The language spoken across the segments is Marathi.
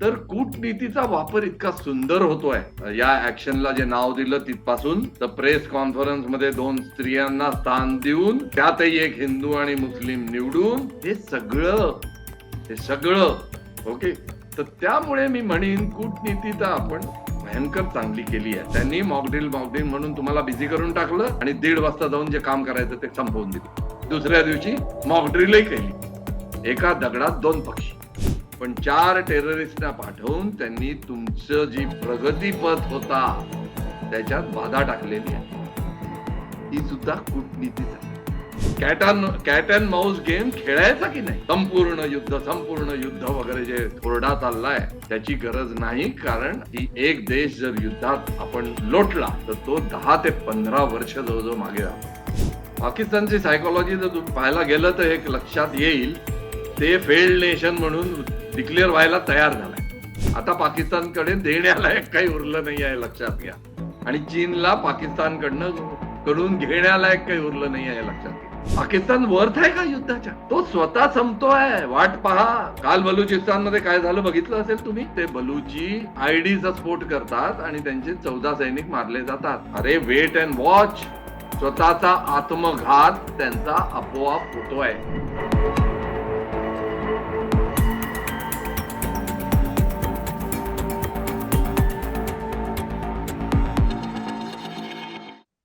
तर कूटनीतीचा वापर इतका सुंदर होतोय. या ऍक्शनला जे नाव दिलं तिथपासून तर प्रेस कॉन्फरन्समध्ये दोन स्त्रियांना स्थान देऊन त्यातही एक हिंदू आणि मुस्लिम निवडून हे सगळं हे सगळं ओके तर त्यामुळे मी म्हणेन कूटनीती तर आपण भयंकर चांगली केली आहे. त्यांनी मॉकड्रिल मॉकड्रिल म्हणून तुम्हाला बिझी करून टाकलं आणि दीड वाजता जाऊन जे काम करायचं ते संपवून दिलं. दुसऱ्या दिवशी मॉकड्रिलही केली. एका दगडात दोन पक्षी. पण चार टेररिस्टना पाठवून त्यांनी तुमचं जी प्रगतीपथ होता त्याच्यात बाधा टाकलेली आहे. ही सुद्धा कूटनीतीच आहे cat cat and mouse game खेळायचा की नाही? संपूर्ण युद्ध संपूर्ण युद्ध वगैरे जे थोरडा चाललाय त्याची गरज नाही कारण ही एक देश जर युद्धात आपण लोटला तर तो दहा ते पंधरा वर्ष जवळजवळ मागे राहतो. पाकिस्तानची सायकोलॉजी जर तुम्ही पाहायला गेलं तर एक लक्षात येईल ते फेल्ड नेशन म्हणून डिक्लेअर व्हायला तयार झालाय. आता पाकिस्तानकडे देण्यालायक काही उरलं नाही आहे लक्षात घ्या. आणि चीनला पाकिस्तानकडनं कडून घेण्यालायक काही उरलं नाही आहे लक्षात घ्या. पाकिस्तान वर्थ आहे का युद्धाच्या? तो स्वतः संपतोय. वाट पहा. काल बलुचिस्तानमध्ये काय झालं बघितलं असेल तुम्ही? ते बलुची आयडीचा स्फोट करतात आणि त्यांचे चौदा सैनिक मारले जातात. अरे वेट अँड वॉच स्वतःचा आत्मघात त्यांचा आपोआप होतोय.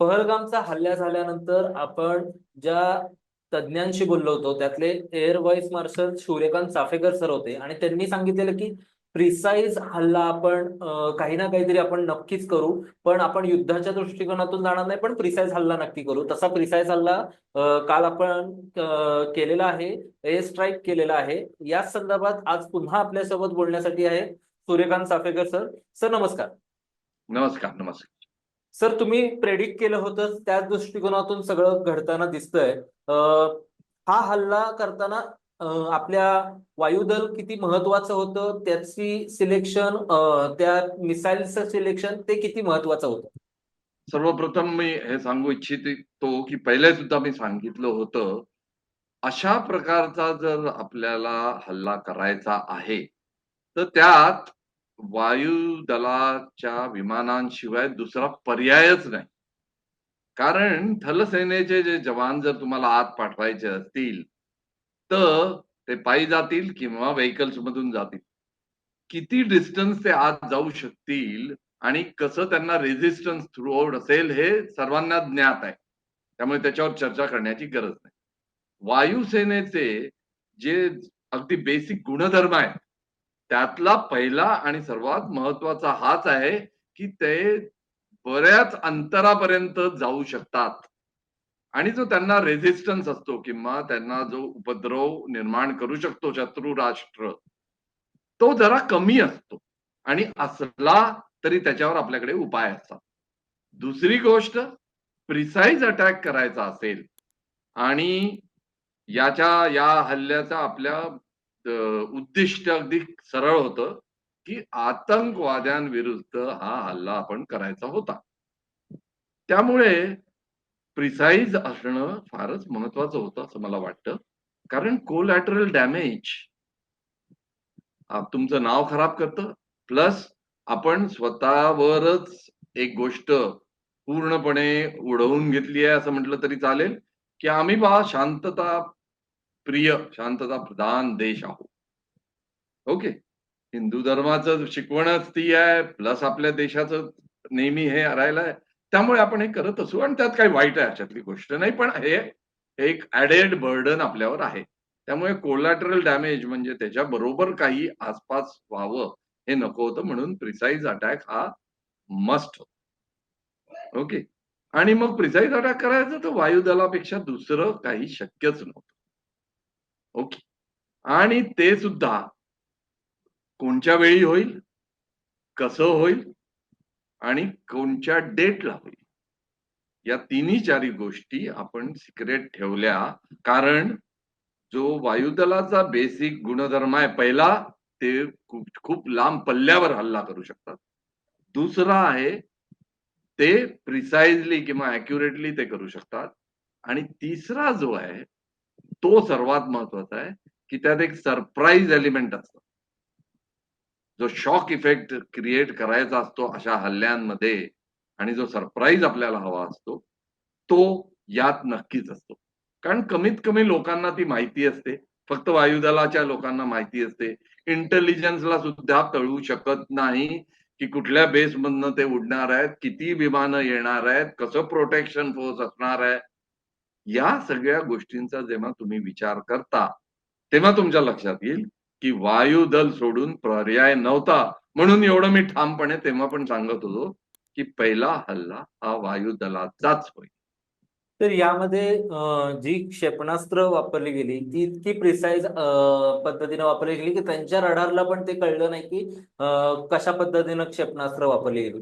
पहलगामचा हल्ला झाल्यानंतर आपण ज्या तज्ज्ञांशी बोललो होतो त्यातले air vice marshal Suryakant Chaphekar sir होते आणि त्यांनी सांगितलेलं की प्रिसाईज हल्ला आपण काही ना काहीतरी आपण नक्कीच करू पण आपण युद्धाच्या दृष्टिकोनातून जाणार नाही पण प्रिसाईज हल्ला नक्की करू. तसा प्रिसाईज हल्ला काल आपण केलेला आहे एअर स्ट्राईक केलेला आहे. या संदर्भात आज पुन्हा आपल्यासोबत बोलण्यासाठी आहे सूर्यकांत चाफेकर सर. सर नमस्कार. नमस्कार नमस्कार. सर तुम्ही प्रेडिक्ट केलं होतं त्याच दृष्टिकोनातून सगळं घडताना दिसतंय. हा हल्ला करताना आपल्या वायुदल किती महत्वाचं होतं त्याची सिलेक्शन त्या मिसाईलचं सिलेक्शन ते किती महत्वाचं होतं? सर्वप्रथम मी हे सांगू इच्छितो की पहिले सुद्धा मी सांगितलं होतं अशा प्रकारचा जर आपल्याला हल्ला करायचा आहे तर त्यात वायुदलाच्या विमानांशिवाय दुसरा पर्यायच नाही. कारण थलसेनेचे जे जवान जर तुम्हाला आत पाठवायचे असतील तर ते पायी जातील किंवा व्हेकल्स मधून जातील. किती डिस्टन्स ते आत जाऊ शकतील आणि कसं त्यांना रेझिस्टन्स थ्रू आउट असेल हे सर्वांना ज्ञात आहे. त्यामुळे त्याच्यावर चर्चा करण्याची गरज नाही. वायुसेनेचे जे अगदी बेसिक गुणधर्म आहेत त्यातला पहिला आणि सर्वात महत्त्वाचा हाच आहे की ते बऱ्याच अंतरापर्यंत जाऊ शकतात. आणि जो त्यांना रेझिस्टन्स असतो किंवा त्यांना जो उपद्रव निर्माण करू शकतो शत्रू राष्ट्र तो जरा कमी असतो आणि असला तरी त्याच्यावर आपल्याकडे उपाय असतात. दुसरी गोष्ट प्रिसाईज अटॅक करायचा असेल आणि याच्या या हल्ल्याचा आपल्या उद्दिष्ट अगदी सरळ होतं की आतंकवाद्यांविरुद्ध हा हल्ला आपण करायचा होता. त्यामुळे प्रिसाईज असणं फारच महत्वाचं होतं असं मला वाटतं. कारण कोलॅटरल डॅमेज तुमचं नाव खराब करतं. प्लस आपण स्वतःवरच एक गोष्ट पूर्णपणे उडवून घेतली आहे असं म्हटलं तरी चालेल की आम्ही बा शांतता प्रिय शांतता प्रधान देश आहोत ओके. हिंदू धर्माचं शिकवणच ती आहे प्लस आपल्या देशाचं नेहमी हे राहिलं आहे त्यामुळे आपण हे करत असू आणि त्यात काही वाईट आहे अशातली गोष्ट नाही पण हे एक ऍडेड बर्डन आपल्यावर आहे. त्यामुळे कोलॅटरल डॅमेज म्हणजे त्याच्या बरोबर काही आसपास व्हावं हे नको होतं म्हणून प्रिसाईज अटॅक हा मस्ट ओके. आणि मग प्रिसाईज अटॅक करायचं तर वायुदलापेक्षा दुसरं काही शक्यच नव्हतं. ओके. आणि ते सुद्धा कोणच्या वेळी होईल? कसं होईल? आणि कोणत्या डेटला होईल? या तिन्ही चारी गोष्टी आपण सिक्रेट ठेवल्या. कारण जो वायुदलाचा बेसिक गुणधर्म आहे पहिला ते खूप खूप लांब पल्ल्यावर हल्ला करू शकतात. दुसरा आहे ते प्रिसाइजली किंवा अॅक्युरेटली ते करू शकतात. आणि तिसरा जो आहे तो सर्वात महत्त्वाचा आहे की त्यात एक सरप्राईज एलिमेंट असतो. जो शॉक इफेक्ट क्रिएट करायचा असतो अशा हल्ल्यांमध्ये आणि जो सरप्राईज आपल्याला हवा असतो तो यात नक्कीच असतो. कारण कमीत कमी लोकांना ती माहिती असते. फक्त वायुदलाच्या लोकांना माहिती असते. इंटेलिजन्सला सुद्धा कळू शकत नाही की कुठल्या बेसमधनं ते उडणार आहेत किती विमानं येणार आहेत कसं प्रोटेक्शन फोर्स असणार आहे या सगळ्या गोष्टींचा जेव्हा तुम्ही विचार करता तेव्हा तुमच्या लक्षात येईल की वायुदल सोडून पर्याय नव्हता. म्हणून एवढं मी ठामपणे तेव्हा पण सांगत होतो की पहिला हल्ला हा वायुदलाचाच होईल तर यामध्ये जी क्षेपणास्त्र वापरली गेली ती इतकी प्रिसाईज पद्धतीने वापरली गेली की त्यांच्या रडारला पण ते कळलं नाही की कशा पद्धतीनं क्षेपणास्त्र वापरली गेली.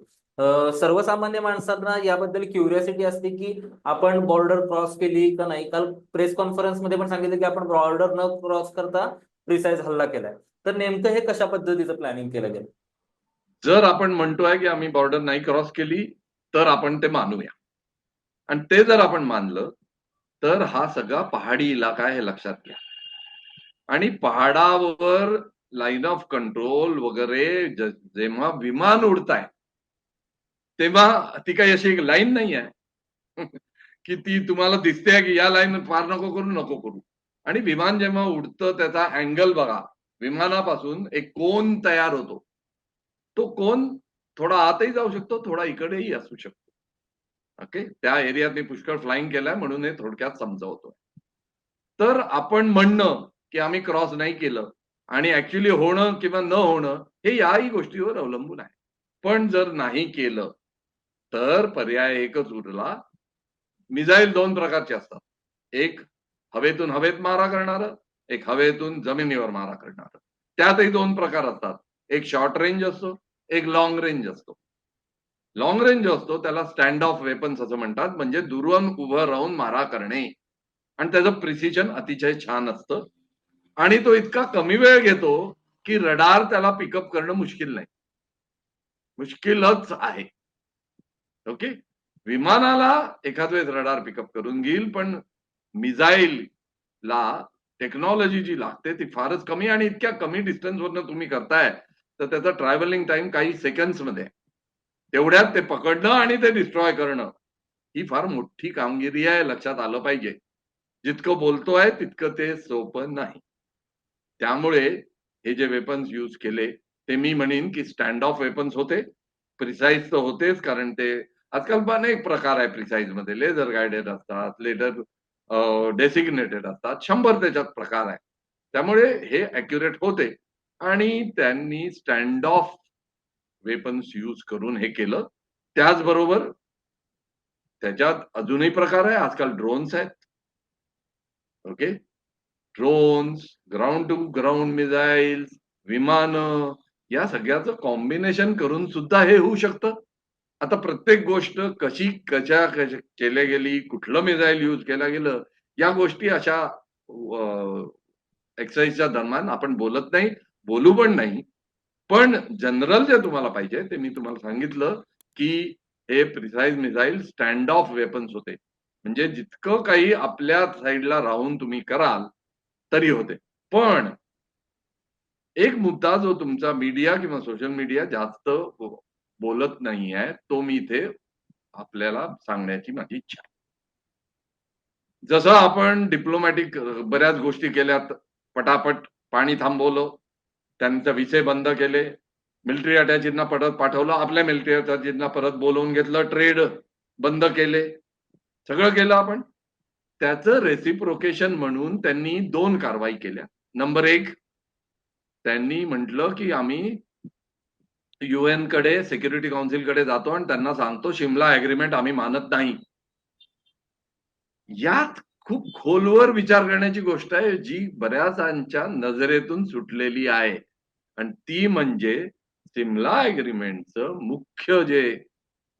सर्वसामान्य माणसांना याबद्दल क्युरियोसिटी असते की आपण बॉर्डर क्रॉस केली का नाही? काल प्रेस कॉन्फरन्समध्ये पण सांगितलं की आपण बॉर्डर न क्रॉस करता प्रिसाईज हल्ला केलाय. तर नेमकं हे कशा पद्धतीचं प्लॅनिंग केलं गेलं? जर आपण म्हणतोय की आम्ही बॉर्डर नाही क्रॉस केली तर आपण ते मानूया. आणि ते जर आपण मानलं तर हा सगळा पहाडी इलाका आहे हे लक्षात घ्या. आणि पहाडावर लाईन ऑफ कंट्रोल वगैरे जेव्हा विमान उडताय तेव्हा ती काही अशी एक लाईन नाही आहे. की ती तुम्हाला दिसते की या लाईन फार नको करू नको करू. आणि विमान जेव्हा उडतं त्याचा अँगल बघा. विमानापासून एक कोन तयार होतो. तो कोन थोडा आतही जाऊ शकतो थोडा इकडेही असू शकतो. ओके त्या एरियात मी पुष्कळ फ्लाईंग केलाय म्हणून हे थोडक्यात समजावतो तर आपण म्हणणं की आम्ही क्रॉस नाही केलं आणि ऍक्च्युली होणं किंवा न होणं हे याही गोष्टीवर अवलंबून आहे. पण जर नाही केलं तर पर्याय एकच उरला. मिझाईल दोन प्रकारचे असतात. एक हवेतून हवेत मारा करणार एक हवेतून जमिनीवर मारा करणार. त्यातही दोन प्रकार असतात. एक शॉर्ट रेंज असतो एक लॉंग रेंज असतो. लॉंग रेंज असतो त्याला स्टँड ऑफ वेपन्स असं म्हणतात. म्हणजे दुरून उभं राहून मारा करणे. आणि त्याचं प्रिसिजन अतिशय छान असतं. आणि तो इतका कमी वेळ घेतो की रडार त्याला पिकअप करणं मुश्किल नाही. मुश्किलच आहे. ओके विमानाला एखाद वेळेस रडार पिकअप करून घेईल पण मिझाईल ला टेक्नॉलॉजी जी लागते ती फारच कमी आणि इतक्या कमी डिस्टन्सवरनं तुम्ही करताय तर त्याचा ट्रॅव्हलिंग टाइम काही सेकंड्समध्ये. तेवढ्यात ते पकडणं आणि ते डिस्ट्रॉय करणं ही फार मोठी कामगिरी आहे लक्षात आलं पाहिजे. जितकं बोलतोय तितकं ते सोपं नाही. त्यामुळे हे जे वेपन्स यूज केले ते मी म्हणेन की स्टँड ऑफ वेपन्स होते प्रिसाईज तर होतेच कारण ते आजकाल पण अनेक प्रकार आहे प्रिसाईजमध्ये. लेझर गायडेड असतात लेझर डेसिग्नेटेड असतात. शंभर त्याच्यात प्रकार आहे. त्यामुळे हे अॅक्युरेट होते. आणि त्यांनी स्टँड ऑफ वेपन्स यूज करून हे केलं. त्याचबरोबर त्याच्यात अजूनही प्रकार आहे. आजकाल ड्रोन्स आहेत. Okay drones ground to ground missiles विमान या सगळ्याचं कॉम्बिनेशन करून सुद्धा हे होऊ शकतं. आता प्रत्येक गोष्ट कशी कशा कशा केल्या गेली कुठलं मिझाईल यूज केलं गेलं या गोष्टी अशा एक्सरसाइजच्या दरम्यान आपण बोलत नाही बोलू पण नाही. पण जनरल जे तुम्हाला पाहिजे ते मी तुम्हाला सांगितलं की हे precise missile stand off weapons होते. म्हणजे जितकं काही आपल्या साईडला राहून तुम्ही कराल तरी होते. पण एक मुद्दा जो तुमचा मीडिया किंवा सोशल मीडिया जास्त बोलत नाही आहे तो मी इथे आपल्याला सांगण्याची माझी इच्छा जसं आपण डिप्लोमॅटिक बऱ्याच गोष्टी केल्यात पटापट पाणी थांबवलं त्यांचा विषय बंद केले मिलिटरी अटॅचींना परत पाठवलं आपल्या मिलिटरी अटॅचींना परत बोलवून घेतलं ट्रेड बंद केले सगळं केलं आपण. त्याचं रेसिप्रोकेशन म्हणून त्यांनी दोन कारवाई केल्या. नंबर एक त्यांनी म्हटलं की आम्ही युएनकडे सिक्युरिटी काउन्सिलकडे जातो आणि त्यांना सांगतो शिमला अग्रीमेंट आम्ही मानत नाही. यात खूप खोलवर विचार करण्याची गोष्ट आहे जी बऱ्याचांच्या नजरेतून सुटलेली आहे. आणि ती म्हणजे सिमला अग्रीमेंटचं मुख्य जे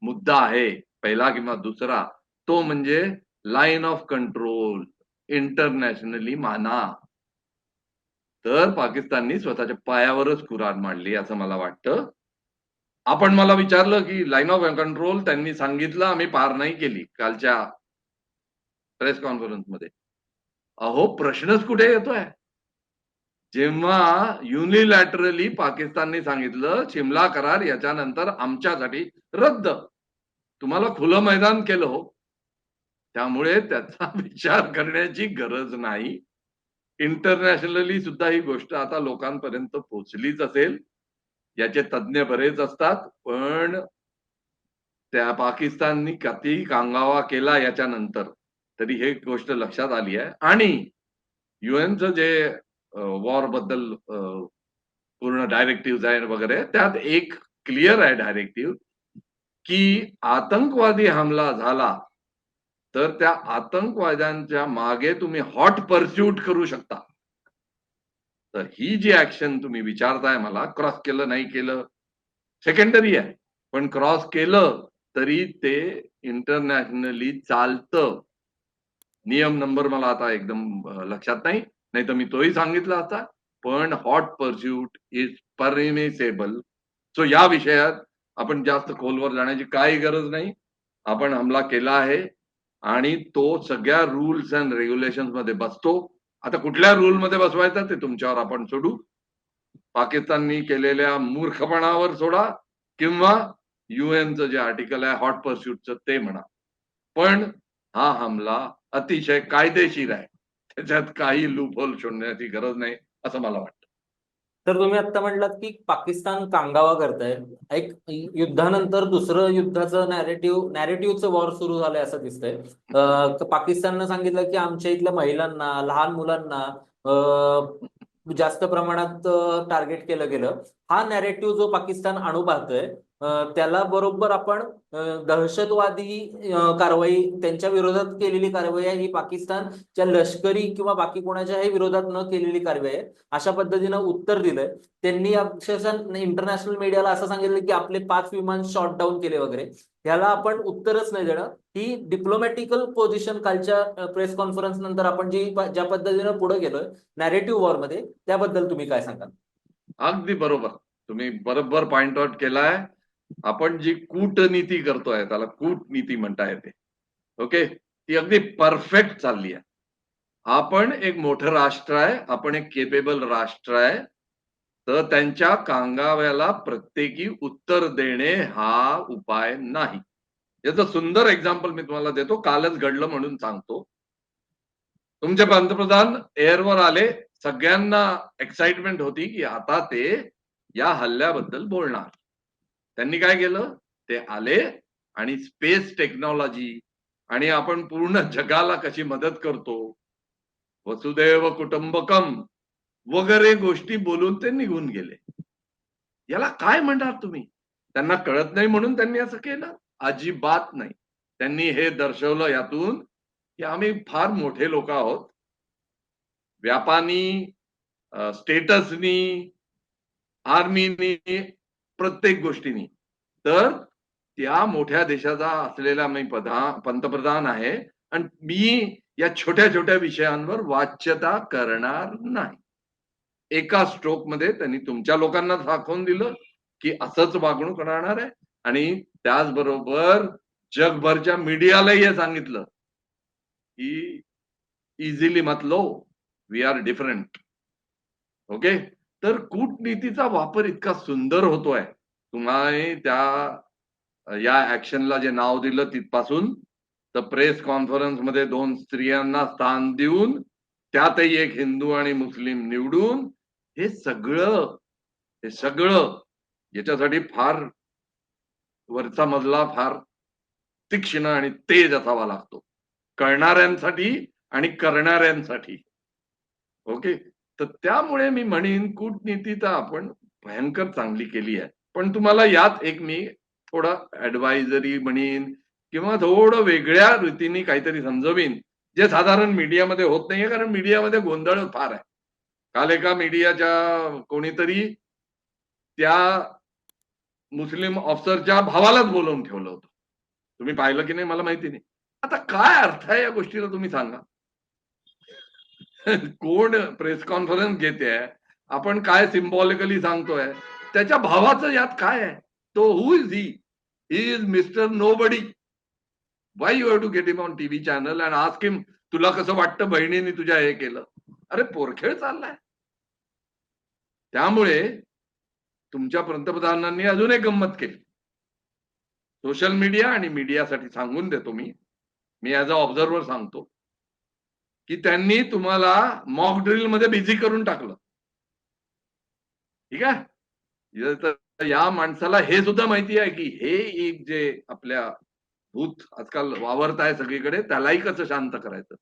मुद्दा आहे पहिला किंवा दुसरा तो म्हणजे लाईन ऑफ कंट्रोल इंटरनॅशनली माना. तर पाकिस्ताननी स्वतःच्या पायावरच कुराण मांडली असं मला वाटतं. आपण मला विचारलं की लाईन ऑफ कंट्रोल त्यांनी सांगितलं आम्ही पार नाही केली कालच्या प्रेस कॉन्फरन्समध्ये. अहो प्रश्नच कुठे येतोय? जेव्हा युनिलॅटरली पाकिस्तानने सांगितलं शिमला करार याच्यानंतर आमच्यासाठी रद्द. तुम्हाला खुलं मैदान केलं हो. त्यामुळे त्याचा विचार करण्याची गरज नाही. इंटरनॅशनली सुद्धा ही गोष्ट आता लोकांपर्यंत पोहोचलीच असेल. याचे तज्ज्ञ बरेच असतात पण त्या पाकिस्ताननी किती कांगावा केला याच्यानंतर. तरी हे गोष्ट लक्षात आली आहे. आणि युएनचं जे वॉरबद्दल पूर्ण डायरेक्टिव्ह आहे वगैरे त्यात एक क्लिअर आहे डायरेक्टिव्ह की आतंकवादी हमला झाला तर त्या आतंकवाद्यांच्या मागे तुम्ही हॉट परस्यूट करू शकता. तर ही जी ऍक्शन तुम्ही विचारताय मला क्रॉस केलं नाही केलं सेकंडरी आहे. पण क्रॉस केलं तरी ते इंटरनॅशनली चालतं. नियम नंबर मला आता एकदम लक्षात नाही. नाही तर मी तोही सांगितला असता पण hot pursuit is permissible so या विषयात आपण जास्त खोलवर जाण्याची काही गरज नाही. आपण हमला केला आहे आणि तो सगळ्या रुल्स अँड रेग्युलेशनमध्ये बसतो. आता कुठल्या रूल मध्ये बसवायचा ते तुमच्यावर आपण सोडू. पाकिस्ताननी केलेल्या मूर्खपणावर सोडा किंवा युएनचं जे आर्टिकल आहे हॉट परस्यूटचं ते म्हणा. पण हा हमला अतिशय कायदेशीर आहे. त्याच्यात काही लूप होल शोधण्याची गरज नाही असं मला वाटतं. तर तुम्ही आता म्हटलात की पाकिस्तान कांगावा करताय. एक युद्धानंतर दुसरं युद्धाचं नॅरेटिव्ह नॅरेटिव्हचं वॉर सुरू झालंय असं दिसतंय. पाकिस्ताननं सांगितलं की आमच्या इथल्या महिलांना लहान मुलांना जास्त प्रमाणात टार्गेट केलं गेलं. हा नॅरेटिव्ह जो पाकिस्तान आणू पाहतोय त्याला बरोबर आपण दहशतवादी कारवाई त्यांच्या विरोधात केलेली कारवाई आहे ही पाकिस्तानच्या लष्करी किंवा बाकी कोणाच्याही विरोधात न केलेली कारवाई आहे. अशा पद्धतीनं उत्तर दिलंय. त्यांनी अक्षरशः इंटरनॅशनल मीडियाला असं सांगितलं की आपले पाच विमान शॉट डाऊन केले वगैरे. ह्याला आपण उत्तरच नाही देणं ही डिप्लोमॅटिकल पोझिशन कालच्या प्रेस कॉन्फरन्स नंतर आपण जी ज्या पद्धतीनं पुढे गेलोय नॅरेटिव्ह वॉरमध्ये त्याबद्दल तुम्ही काय सांगाल? अगदी बरोबर. तुम्ही बरोबर पॉइंट आउट केलाय. आपण जी कूटनीती करतोय त्याला कूटनीती म्हणता येते. ओके ती अगदी परफेक्ट चालली आहे. आपण एक मोठं राष्ट्र आहे आपण एक केपेबल राष्ट्र आहे तर त्यांच्या कांगाव्याला प्रत्येकी उत्तर देणे हा उपाय नाही. याचं सुंदर एक्झाम्पल मी तुम्हाला देतो कालच घडलं म्हणून सांगतो. तुमचे पंतप्रधान एअरवर आले सगळ्यांना एक्साइटमेंट होती की आता ते या हल्ल्याबद्दल बोलणार. त्यांनी काय केलं? ते आले आणि स्पेस टेक्नॉलॉजी आणि आपण पूर्ण जगाला कशी मदत करतो? वसुदैव कुटुंबकम वगैरे गोष्टी बोलून ते निघून गेले. याला काय म्हणणार तुम्ही? त्यांना कळत नाही म्हणून त्यांनी असं केलं? अजिबात नाही. त्यांनी हे दर्शवलं यातून की आम्ही फार मोठे लोक आहोत. व्यापानी स्टेटसनी आर्मीनी प्रत्येक गोष्टीनी. तर त्या मोठ्या देशाचा असलेला मी पंतप्रधान आहे आणि मी या छोट्या छोट्या विषयांवर वाच्यता करणार नाही. एका स्ट्रोकमध्ये त्यांनी तुमच्या लोकांना दाखवून दिलं की असंच वागणूक राहणार आहे आणि त्याचबरोबर जगभरच्या मीडियालाही हे सांगितलं की इझिली मत लो वी आर डिफरंट ओके तर कूटनीतीचा वापर इतका सुंदर होतोय. तुम्हाला त्या या ऍक्शनला जे नाव दिलं तिथपासून तर प्रेस कॉन्फरन्समध्ये दोन स्त्रियांना स्थान देऊन त्यातही एक हिंदू आणि मुस्लिम निवडून हे सगळं हे सगळं याच्यासाठी फार वरचा मजला फार तीक्ष्ण आणि तेज असावा लागतो. कळणाऱ्यांसाठी आणि करणाऱ्यांसाठी. ओके? तर त्यामुळे मी म्हणेन कूटनीती तर आपण भयंकर चांगली केली आहे. पण तुम्हाला यात एक मी थोडा ऍडवायझरी म्हणेन किंवा थोडं वेगळ्या रीतीने काहीतरी समजवीन जे साधारण मीडियामध्ये होत नाहीये कारण मीडियामध्ये गोंधळ फार आहे. काल एका मीडियाच्या कोणीतरी त्या मुस्लिम ऑफिसरच्या भावालाच बोलवून ठेवलं होतं. तुम्ही पाहिलं की नाही मला माहिती नाही. आता काय अर्थ आहे या गोष्टीला तुम्ही सांगा. कोण प्रेस कॉन्फरन्स घेते आपण काय सिम्बॉलिकली सांगतोय त्याच्या भावाचं यात काय आहे? तो who is he he is mister nobody why you have to get him on TV channel and ask him तुला कसं वाटतं बहिणीने तुझ्या हे केलं? अरे पोरखेळ चाललाय. त्यामुळे तुमच्या पंतप्रधानांनी अजून एक गंमत केली. सोशल मीडिया आणि मीडियासाठी सांगून देतो मी. मी ऍज अ ऑब्झर्वर सांगतो. की त्यांनी तुम्हाला मॉक ड्रिलमध्ये बिझी करून टाकलं. ठीक आहे? या- माणसाला हे सुद्धा माहिती आहे की हे एक जे आपल्या भूत आजकाल वावरत आहे सगळीकडे त्यालाही कसं शांत करायचं?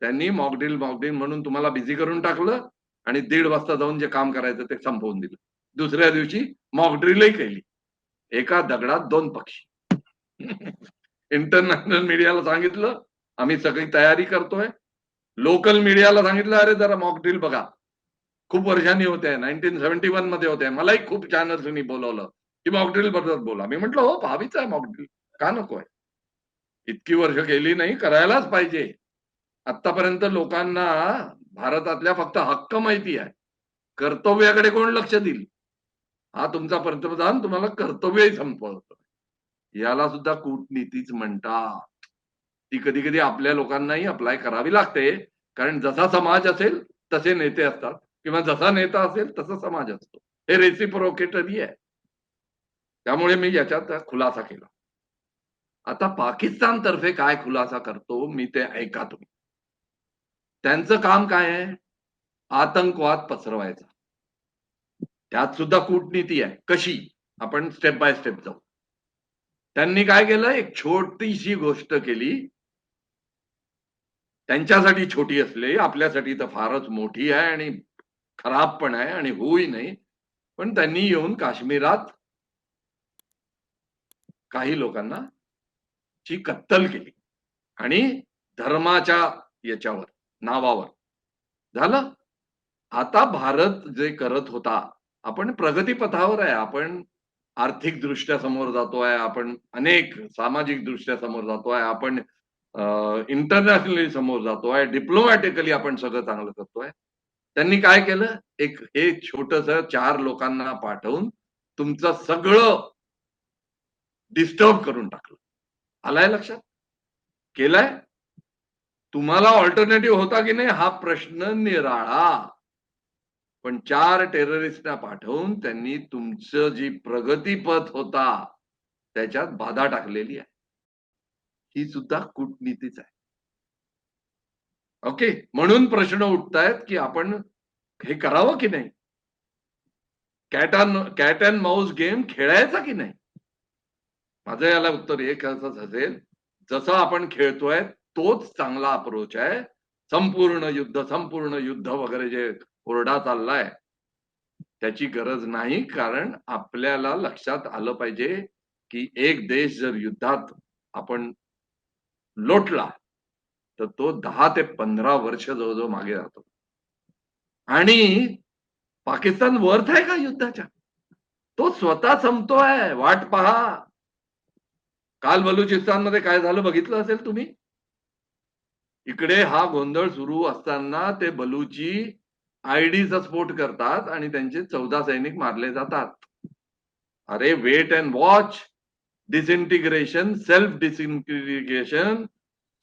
त्यांनी मॉकड्रिल मॉकड्रिल म्हणून तुम्हाला बिझी करून टाकलं आणि दीड वाजता जाऊन जे काम करायचं ते संपवून दिलं. दुसऱ्या दिवशी मॉकड्रिलही केली. एका दगडात दोन पक्षी. इंटरनॅशनल मीडियाला सांगितलं आम्ही सगळी तयारी करतोय लोकल मीडियाला सांगितलं अरे जरा मॉकड्रिल बघा. खूप वर्षांनी होते नाईन्टीन सेव्हन्टी वनमध्ये होते. मलाही खूप चॅनल्सनी बोलवलं. की मॉकड्रिलबद्दल बोला. मी म्हटलं हो भावीच आहे मॉकड्रिल का नको आहे? इतकी वर्ष केली नाही करायलाच पाहिजे. आतापर्यंत लोकांना भारतातल्या फक्त हक्क माहिती आहे. कर्तव्याकडे कोण लक्ष देईल? हा तुमचा पंतप्रधान तुम्हाला कर्तव्यही संपवतो. याला सुद्धा कूटनीतीच म्हणतात. ती कधी कधी आपल्या लोकांनाही अप्लाय करावी लागते. कारण जसा समाज असेल तसे नेते असतात. किंवा जसा नेता असेल तसा समाज असतो. हे रेसिप्रोकेटरी आहे. त्यामुळे मी याच्यात खुलासा केला. आता पाकिस्तान तर्फे काय खुलासा करतो मी ते ऐका तुम्ही. त्यांचं काम काय आहे? आतंकवाद पसरवायचा. त्यात सुद्धा कूटनीती आहे. कशी? आपण स्टेप बाय स्टेप जाऊ. त्यांनी काय केलं? एक छोटीशी गोष्ट केली. त्यांच्यासाठी छोटी असली आपल्यासाठी तर फारच मोठी आहे आणि खराब पण आहे आणि होऊही नाही. पण त्यांनी येऊन काश्मीरात काही लोकांना ची कत्तल केली. आणि धर्माच्या याच्यावर नावावर. झालं? आता भारत जे करत होता आपण प्रगतीपथावर आहे. आपण आर्थिक दृष्ट्या समोर जातोय आपण अनेक सामाजिक दृष्ट्या समोर जातोय आपण इंटरनॅशनली समोर जातोय डिप्लोमॅटिकली आपण सगळं चांगलं करतोय. त्यांनी काय केलं? एक हे छोटस चार लोकांना पाठवून तुमचं सगळं डिस्टर्ब करून टाकलं. आलाय लक्षात? केलाय? तुम्हाला ऑल्टरनेटिव्ह होता की नाही? हा प्रश्न निराळा. पण चार टेररिस्टना पाठवून त्यांनी तुमचं जी प्रगतीपथ होता त्याच्यात बाधा टाकलेली आहे. ही सुद्धा कूटनीतीच आहे. ओके म्हणून प्रश्न उठतायत की आपण हे करावं की नाही? Cat cat and mouse game खेळायचा की नाही? माझं याला उत्तर एक असंच असेल. जसं आपण खेळतोय तोच चांगला अप्रोच आहे. संपूर्ण युद्ध संपूर्ण युद्ध वगैरे जे ओरडा चाललाय त्याची गरज नाही. कारण आपल्याला लक्षात आलं पाहिजे की एक देश जर युद्धात आपण लोटला तर तो दहा ते पंधरा वर्ष जवळजवळ मागे राहतो. आणि पाकिस्तान वर्थ आहे का युद्धाच्या? तो स्वतः संपतोय. वाट पहा. काल बलुचिस्तानमध्ये काय झालं बघितलं असेल तुम्ही? इकडे हा गोंधळ सुरू असताना ते बलुची आयडीचा स्फोट करतात आणि त्यांचे चौदा सैनिक मारले जातात. अरे wait and watch disintegration self disintegration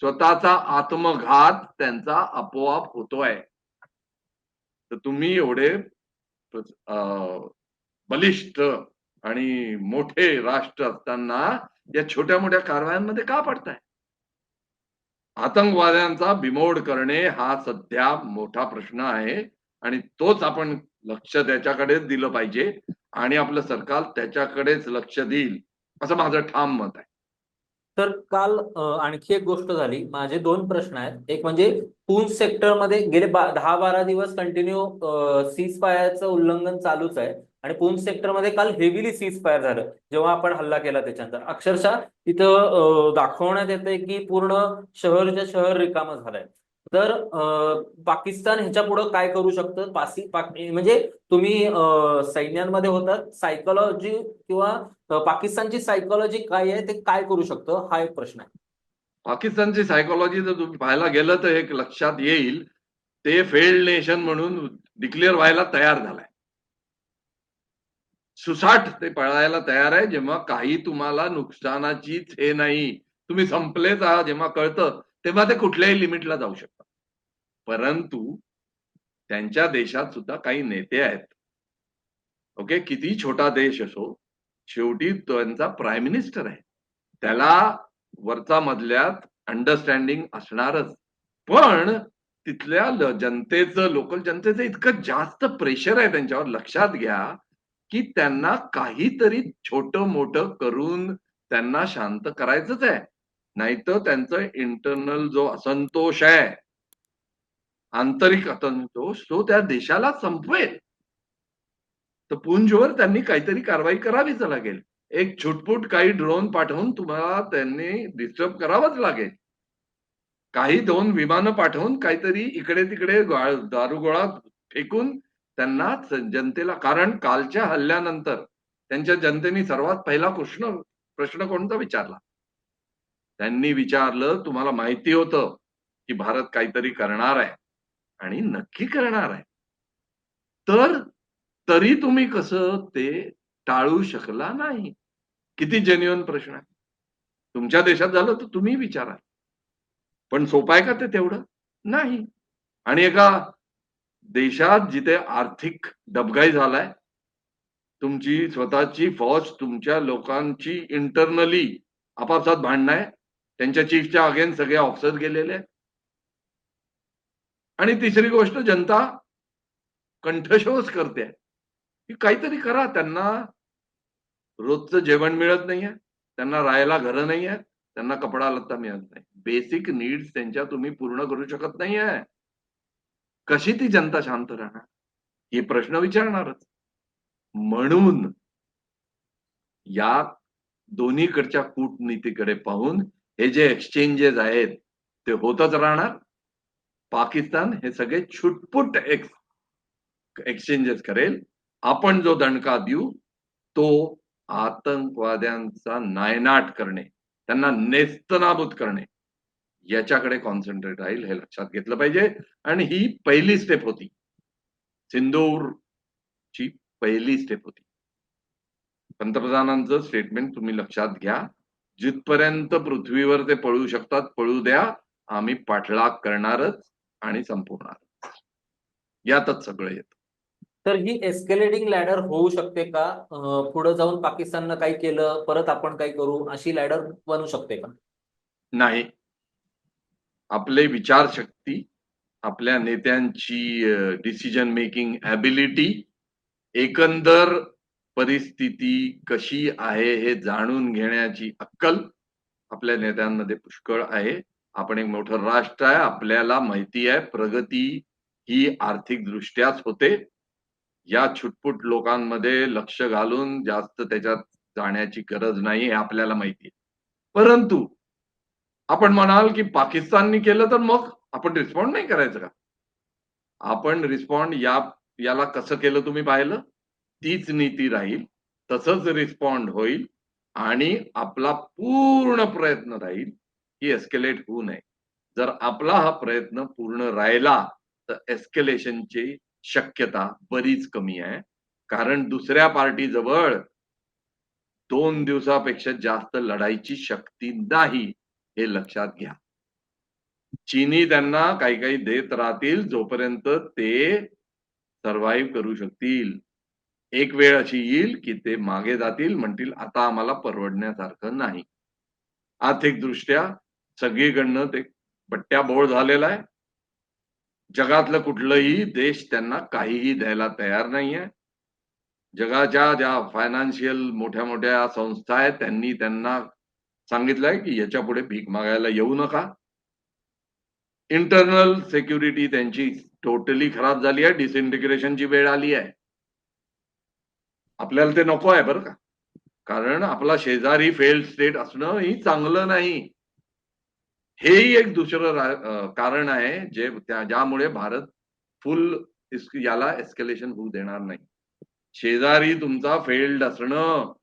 स्वतःचा आत्मघात त्यांचा आपोआप होतोय. तर तुम्ही एवढे बलिष्ठ आणि मोठे राष्ट्र असताना या छोट्या मोठ्या कारवायांमध्ये का पडताय? आतंकवाद्यांचा बिमोड करणे हा सध्या मोठा प्रश्न आहे आणि तोच आपण लक्ष त्याच्याकडेच दिलं पाहिजे आणि आपलं सरकार त्याच्याकडेच लक्ष देईल. असं माझं ठाम मत आहे. तर काल आणखी एक गोष्ट झाली. माझे दोन प्रश्न आहेत. एक म्हणजे पूंछ सेक्टरमध्ये गेले दहा बारा दिवस कंटिन्यू सीज फायरचं उल्लंघन चालूच आहे. आणि पूंछ सेक्टरमध्ये काल हेवीली सीज फायर झालं. जेव्हा आपण हल्ला केला त्याच्यानंतर. अक्षरशः तिथं दाखवण्यात येते की पूर्ण शहरच्या शहर रिकामं झालंय. तर पाकिस्तान ह्याच्या पुढे काय करू शकतं? पासी म्हणजे तुम्ही सैन्यांमध्ये होतात. सायकोलॉजी किंवा पाकिस्तानची सायकोलॉजी काय आहे ते काय करू शकतं हा एक प्रश्न आहे. पाकिस्तानची सायकोलॉजी जर तुम्ही पाहायला गेलं तर एक लक्षात येईल ते फेल्ड नेशन म्हणून डिक्लेअर व्हायला तयार झालाय. सुसाट ते पळायला तयार आहे जेव्हा काही तुम्हाला नुकसानाचीच हे नाही. तुम्ही संपलेच आहात जेव्हा कळतं तेव्हा ते कुठल्याही लिमिटला जाऊ शकतात. परंतु त्यांच्या देशात सुद्धा काही नेते आहेत. ओके किती छोटा देश असो शेवटी त्यांचा प्राईम मिनिस्टर आहे. त्याला वरचा मधल्यात अंडरस्टँडिंग असणारच. पण तिथल्या जनतेचं लोकल जनतेचं इतकं जास्त प्रेशर आहे त्यांच्यावर. लक्षात घ्या की त्यांना काहीतरी छोट मोठं करून त्यांना शांत करायचंच आहे. नाहीतर त्यांचं इंटरनल जो असंतोष आहे आंतरिक असंतोष तो त्या देशाला संपवेल. तर पुंजवर त्यांनी काहीतरी कारवाई करावीच लागेल. एक छुटपुट काही ड्रोन पाठवून तुम्हाला त्यांनी डिस्टर्ब करावंच लागेल. काही दोन विमानं पाठवून काहीतरी इकडे तिकडे दारुगोळा फेकून त्यांना जनतेला कारण कालच्या हल्ल्यानंतर त्यांच्या जनतेने सर्वात पहिला प्रश्न प्रश्न कोणता विचारला? त्यांनी विचारलं तुम्हाला माहिती होतं की भारत काहीतरी करणार आहे आणि नक्की करणार आहे. तर तरी तुम्ही कसं ते टाळू शकला नाही? किती जेन्युअन प्रश्न आहे. तुमच्या देशात झालं तर तुम्ही विचारा. पण सोपं आहे का ते तेवढं? नाही. आणि एका देशात जिथे आर्थिक डबगाई झालाय तुमची स्वतःची फौज तुमच्या लोकांची इंटरनली आपापसात भांडणं आहे त्यांच्या चीफच्या अगेन सगळे ऑफिसर गेलेले आहेत. आणि तिसरी गोष्ट जनता कंठशोष करते. की काहीतरी करा त्यांना रोजचं जेवण मिळत नाहीये त्यांना राहायला घरं नाही आहेत त्यांना कपडा लत्ता मिळत नाही. बेसिक नीड्स त्यांच्या तुम्ही पूर्ण करू शकत नाहीये कशी ती जनता शांत राहणार? हे प्रश्न विचारणारच. म्हणून या दोन्हीकडच्या कूटनीतीकडे पाहून हे जे एक्सचेंजेस आहेत ते होतच राहणार. पाकिस्तान हे सगळे छुटपुट एक्स एक्सचेंजेस करेल. आपण जो दणका देऊ तो आतंकवाद्यांचा नायनाट करणे त्यांना नेस्तनाबूत करणे याच्याकडे कॉन्सन्ट्रेट राहील हे लक्षात घेतलं पाहिजे. आणि ही पहिली स्टेप होती. सिंदूरची पहिली स्टेप होती. पंतप्रधानांचं स्टेटमेंट तुम्ही लक्षात घ्या. जिथपर्यंत पृथ्वीवर ते पळू शकतात पळू द्या. आम्ही पाठलाग करणारच आणि संपवणार यातच सगळं येतं. तर ही एस्केलेटिंग लॅडर होऊ शकते का? पुढे जाऊन पाकिस्ताननं काही केलं? परत आपण काही करू? अशी लॅडर बनू शकते का? नाही. आपले विचारशक्ती आपल्या नेत्यांची डिसिजन मेकिंग ॲबिलिटी एकंदर परिस्थिती कशी आहे हे जाणून घेण्याची अक्कल आपल्या नेत्यांमध्ये पुष्कळ आहे. आपण एक मोठं राष्ट्र आहे आपल्याला माहिती आहे प्रगती ही आर्थिक दृष्ट्याच होते. या छुटपुट लोकांमध्ये लक्ष घालून जास्त त्याच्यात जाण्याची गरज नाही हे आपल्याला माहिती आहे. परंतु आपण म्हणाल की पाकिस्ताननी केलं तर मग आपण रिस्पॉन्ड नाही करायचं का? आपण रिस्पॉन्ड या याला कसं केलं तुम्ही पाहिलं? तीच नीती राहील तसंच रिस्पॉन्ड होईल आणि आपला पूर्ण प्रयत्न राहील की एस्केलेट होऊ नये. जर आपला हा प्रयत्न पूर्ण राहिला तर एस्केलेशनची शक्यता बरीच कमी आहे. कारण दुसऱ्या पार्टी जवळ दोन दिवसापेक्षा जास्त लढाईची शक्ती नाही हे लक्षात घ्या. चीनी त्यांना काही काही देत राहतील जोपर्यंत ते सर्व्हाइव्ह करू शकतील. एक वेळ अशी येईल की ते मागे जातील म्हणतील आता आम्हाला परवडण्यासारखं नाही. आर्थिक दृष्ट्या सगळीकडनं ते बट्ट्या बोळ झालेला आहे. जगातलं कुठलंही देश त्यांना काहीही द्यायला तयार नाहीये. जगाच्या ज्या फायनान्शियल मोठ्या मोठ्या संस्था आहेत त्यांनी त्यांना सांगितलंय की याच्यापुढे भीक मागायला येऊ नका. इंटरनल सेक्युरिटी त्यांची टोटली खराब झाली आहे डिसइंटिग्रेशनची वेळ आली आहे. आपल्याला ते नको आहे बरं का? कारण आपला शेजारी फेल्ड स्टेट असणं ही चांगलं नाही. हेही एक दुसरं कारण आहे जे त्या ज्यामुळे भारत फुल याला एस्केलेशन होऊ देणार नाही. शेजारी तुमचा फेल्ड असणं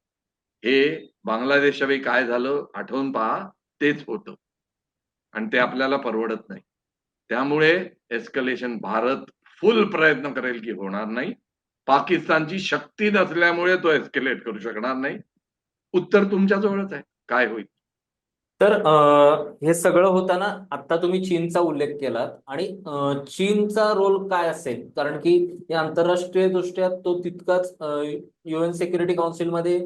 हे बांगलादेशच्या काय झालं आठवून पहा तेच होतं. आणि ते आपल्याला परवडत नाही. त्यामुळे एस्कलेशन भारत फुल प्रयत्न करेल की होणार नाही. पाकिस्तानची शक्ती नसल्यामुळे तो एस्केलेट करू शकणार नाही. उत्तर तुमच्या जवळच आहे. काय होईल? तर हे सगळं होताना आता तुम्ही चीनचा उल्लेख केलात आणि चीनचा रोल काय असेल? कारण की या आंतरराष्ट्रीय दृष्ट्या तो तितकाच युएन सिक्युरिटी काउन्सिलमध्ये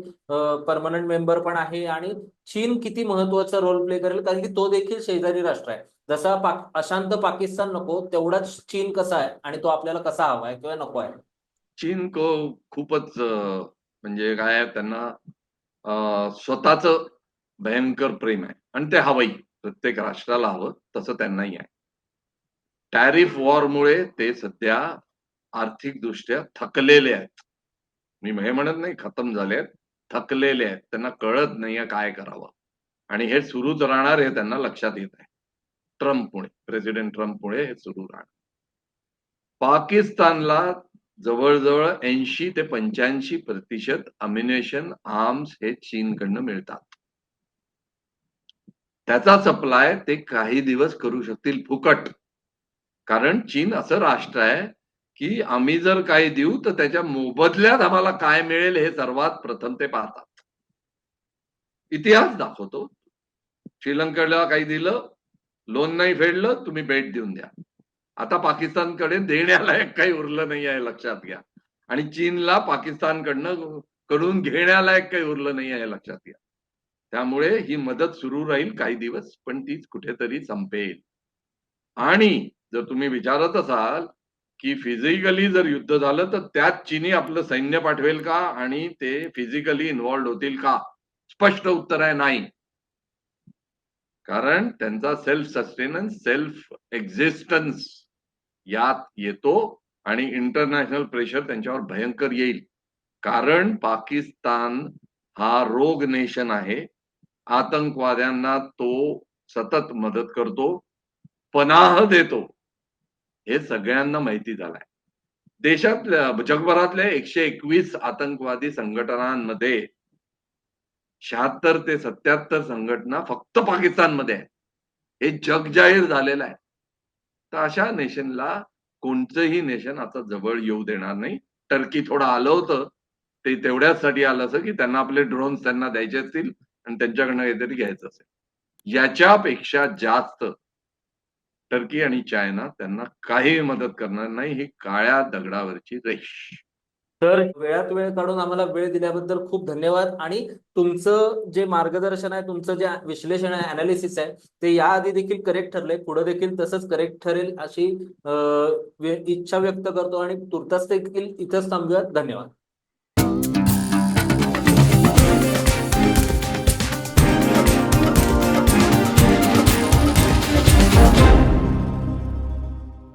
परमनंट मेंबर पण आहे आणि चीन किती महत्त्वाचा रोल प्ले करेल? कारण की तो देखील शेजारी राष्ट्र आहे. जसा पाक अशांत पाकिस्तान नको तेवढाच चीन कसा आहे आणि तो आपल्याला कसा हवा आहे किंवा नको आहे? चीन को खूपच म्हणजे काय त्यांना स्वतःच भयंकर प्रेम आहे. आणि ते हवंही प्रत्येक राष्ट्राला हवं तसं त्यांनाही आहे. टॅरिफ वॉरमुळे ते सध्या आर्थिकदृष्ट्या थकलेले आहेत. मी हे म्हणत नाही खतम झाले आहेत. थकलेले आहेत. त्यांना कळत नाहीये काय करावं. आणि हे सुरूच राहणार हे त्यांना लक्षात येत आहे. ट्रम्पमुळे प्रेसिडेंट ट्रम्पमुळे हे सुरू राहणार. पाकिस्तानला जवळजवळ ऐंशी ते पंच्याऐंशी प्रतिशत अम्युनेशन आर्म्स हे चीनकडनं मिळतात. त्याचा सप्लाय ते काही दिवस करू शकतील फुकट. कारण चीन असं राष्ट्र आहे की आम्ही जर काही देऊ तर त्याच्या मोबदल्यात आम्हाला काय मिळेल हे सर्वात प्रथम ते पाहतात. इतिहास दाखवतो. श्रीलंकेला काही दिलं लोन नाही फेडलं तुम्ही भेट देऊन द्या. आता पाकिस्तानकडे देण्यालायक काही उरलं नाही आहे लक्षात घ्या. आणि चीनला पाकिस्तानकडनं कडून घेण्यालायक काही उरलं नाही आहे लक्षात घ्या. त्यामुळे ही मदत सुरू राहील काही दिवस पण तीच कुठेतरी संपेल. आणि जर तुम्ही विचारत असाल की फिजिकली जर युद्ध झालं तर त्यात चीनी आपलं सैन्य पाठवेल का? आणि ते फिजिकली इन्व्हॉल्ड होतील का? स्पष्ट उत्तर आहे नाही. कारण त्यांचा सेल्फ सस्टेनन्स सेल्फ एक्झिस्टन्स यात येतो आणि इंटरनॅशनल प्रेशर त्यांच्यावर भयंकर येईल. कारण पाकिस्तान हा रोग नेशन आहे. आतंकवाद्यांना तो सतत मदत करतो पनाह देतो. हे सगळ्यांना माहिती झालंय. देशातल्या जगभरातल्या एकशे एकवीस आतंकवादी संघटनांमध्ये शहात्तर ते सत्याहत्तर संघटना फक्त पाकिस्तानमध्ये आहे हे जग जाहीर झालेलं आहे. तर अशा नेशनला कोणतंही नेशन आता जवळ येऊ देणार नाही. टर्की थोडं आलं होतं. ते तेवढ्याचसाठी आलं असं की त्यांना आपले ड्रोन्स त्यांना द्यायचे असतील. आणि त्यांच्याकडनं काहीतरी घ्यायचं असेल. याच्यापेक्षा जास्त टर्की आणि चायना त्यांना काही मदत करणार नाही ही काळ्या दगडावरची रेष. तर वेळात वेळ काढून आम्हाला वेळ दिल्याबद्दल खूप धन्यवाद. आणि तुमचं जे मार्गदर्शन आहे तुमचं जे विश्लेषण आहे अनालिसिस आहे ते याआधी देखील करेक्ट ठरलंय. पुढे देखील तसंच करेक्ट ठरेल अशी इच्छा व्यक्त करतो आणि तुर्तास देखील इथंच थांबूयात. धन्यवाद.